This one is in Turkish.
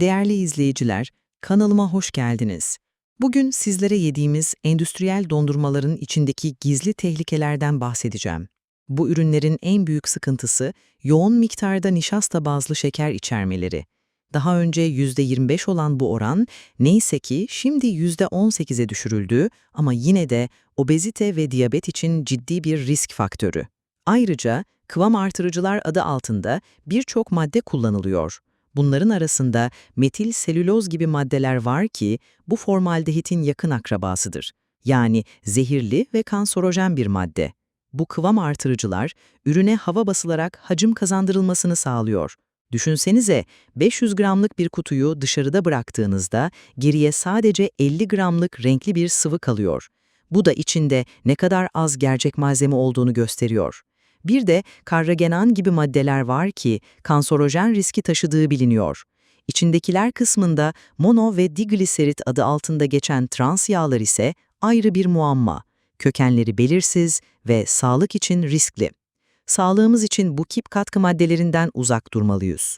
Değerli izleyiciler, kanalıma hoş geldiniz. Bugün sizlere yediğimiz endüstriyel dondurmaların içindeki gizli tehlikelerden bahsedeceğim. Bu ürünlerin en büyük sıkıntısı yoğun miktarda nişasta bazlı şeker içermeleri. Daha önce %25 olan bu oran neyse ki şimdi %18'e düşürüldü ama yine de obezite ve diyabet için ciddi bir risk faktörü. Ayrıca kıvam artırıcılar adı altında birçok madde kullanılıyor. Bunların arasında metil selüloz gibi maddeler var ki bu formaldehitin yakın akrabasıdır. Yani zehirli ve kanserojen bir madde. Bu kıvam artırıcılar ürüne hava basılarak hacim kazandırılmasını sağlıyor. Düşünsenize 500 gramlık bir kutuyu dışarıda bıraktığınızda geriye sadece 50 gramlık renkli bir sıvı kalıyor. Bu da içinde ne kadar az gerçek malzeme olduğunu gösteriyor. Bir de karragenan gibi maddeler var ki kanserojen riski taşıdığı biliniyor. İçindekiler kısmında mono ve digliserit adı altında geçen trans yağlar ise ayrı bir muamma. Kökenleri belirsiz ve sağlık için riskli. Sağlığımız için bu kip katkı maddelerinden uzak durmalıyız.